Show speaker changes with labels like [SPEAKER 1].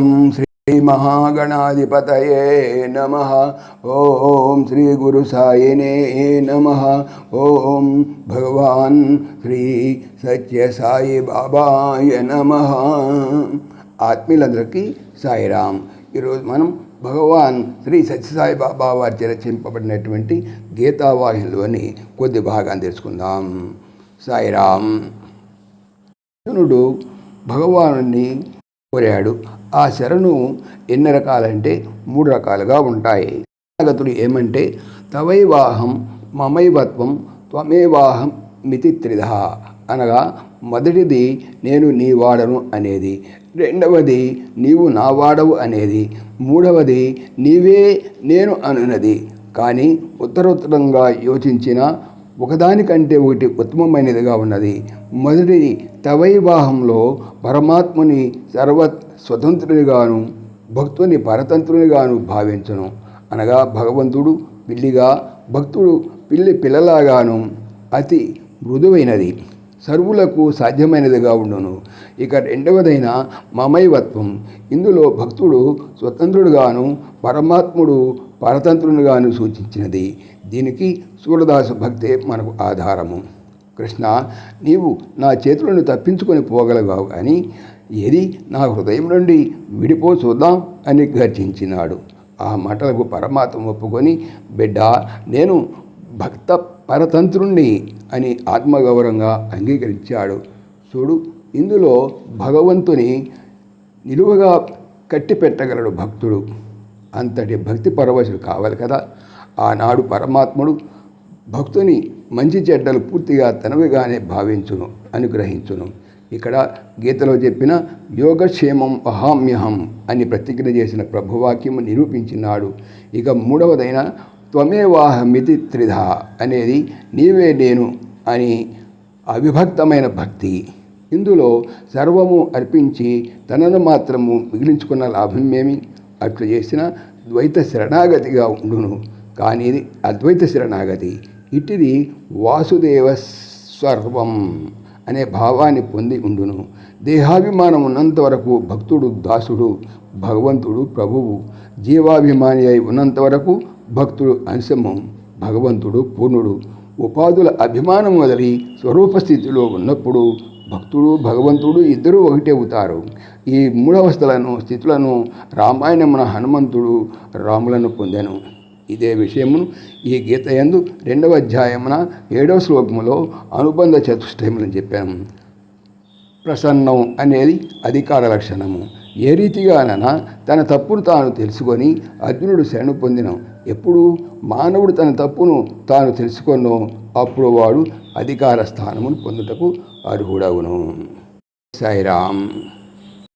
[SPEAKER 1] ఓం శ్రీ మహాగణాధిపతయే నమ. ఓం శ్రీ గురు సాయినే నమ. ఓం భగవాన్ శ్రీ సత్య సాయి బాబాయ నమ. ఆత్మీయులందరికీ సాయిరామ్. ఈరోజు మనం భగవాన్ శ్రీ సత్యసాయి బాబా వారి రచింపబడినటువంటి గీతావాహినిలోని కొద్ది భాగాన్ని తెలుసుకుందాం. సాయిరామ్. అర్జునుడు భగవానుని కోరాడు. ఆ శరణు ఎన్ని రకాలంటే మూడు రకాలుగా ఉంటాయి. గతుడు ఏమంటే తవైవాహం మమైవత్వం త్వమేవాహం మితి త్రిధ అనగా మొదటిది నేను నీ వాడను అనేది రెండవది నీవు నా వాడవు అనేది మూడవది నీవే నేను అనున్నది కానీ ఉత్తరోత్తరంగా యోచించిన ఒకదానికంటే ఒకటి ఉత్తమమైనదిగా ఉన్నది. మొదటి తవైవాహంలో పరమాత్ముని సర్వ స్వతంత్రునిగాను భక్తుని పరతంత్రునిగాను భావించును. అనగా భగవంతుడు పిల్లిగా భక్తుడు పిల్లి పిల్లలాగాను అతి మృదువైనది. సర్వులకు సాధ్యమైనదిగా ఉండును. ఇక రెండవదైన మమైవత్వం. ఇందులో భక్తుడు స్వతంత్రుడుగాను పరమాత్ముడు పరతంత్రునిగాను సూచించినది. దీనికి సూరదాసు భక్తే మనకు ఆధారము. కృష్ణ నీవు నా చేతులను తప్పించుకొని పోగలగావు అని ఏది నా హృదయం నుండి విడిపో చూద్దాం అని గర్జించినాడు. ఆ మాటలకు పరమాత్మ ఒప్పుకొని బిడ్డ నేను భక్త పరతంత్రుణ్ణి అని ఆత్మగౌరవంగా అంగీకరించాడు. చూడు ఇందులో భగవంతుని నిలువగా కట్టిపెట్టగలడు భక్తుడు. అంతటి భక్తి పరవశుడు కావాలి కదా. ఆనాడు పరమాత్ముడు భక్తుని మంచి చెడ్డలు పూర్తిగా తనవిగానే భావించును అనుగ్రహించును. ఇక్కడ గీతలో చెప్పిన యోగక్షేమం అహామ్యహం అని ప్రతిజ్ఞ చేసిన ప్రభువాక్యము నిరూపించినాడు. ఇక మూడవదైన త్వమేవాహమితి త్రిధ అనేది నీవే నేను అని అవిభక్తమైన భక్తి. ఇందులో సర్వము అర్పించి తనను మాత్రము మిగిలించుకున్న లాభమేమి? అట్లు చేసిన ద్వైత శరణాగతిగా ఉండును. కానీ ఇది అద్వైత శరణాగతి ఇటిది వాసుదేవ సర్వం అనే భావాన్ని పొంది ఉండును. దేహాభిమానం ఉన్నంత వరకు భక్తుడు దాసుడు భగవంతుడు ప్రభువు. జీవాభిమాని అయి ఉన్నంత వరకు భక్తుడు అంశము భగవంతుడు పూర్ణుడు. ఉపాధుల అభిమానం వదిలి స్వరూప స్థితిలో ఉన్నప్పుడు భక్తుడు భగవంతుడు ఇద్దరూ ఒకటే అవుతారు. ఈ మూడవస్థలను స్థితులను రామాయణమున హనుమంతుడు రాములను పొందెను. ఇదే విషయమును ఈ గీత యందు రెండవ అధ్యాయమున ఏడవ శ్లోకములో అనుబంధ చతుష్టయములను చెప్పాను ప్రసన్నం అనేది అధికార లక్షణము. ఏ రీతిగానైనా తన తప్పును తాను తెలుసుకొని అర్జునుడు శరణు పొందిన ఎప్పుడు మానవుడు తన తప్పును తాను తెలుసుకొనో అప్పుడు వాడు అధికార స్థానమును పొందుటకు అర్హుడవును సాయిరామ్.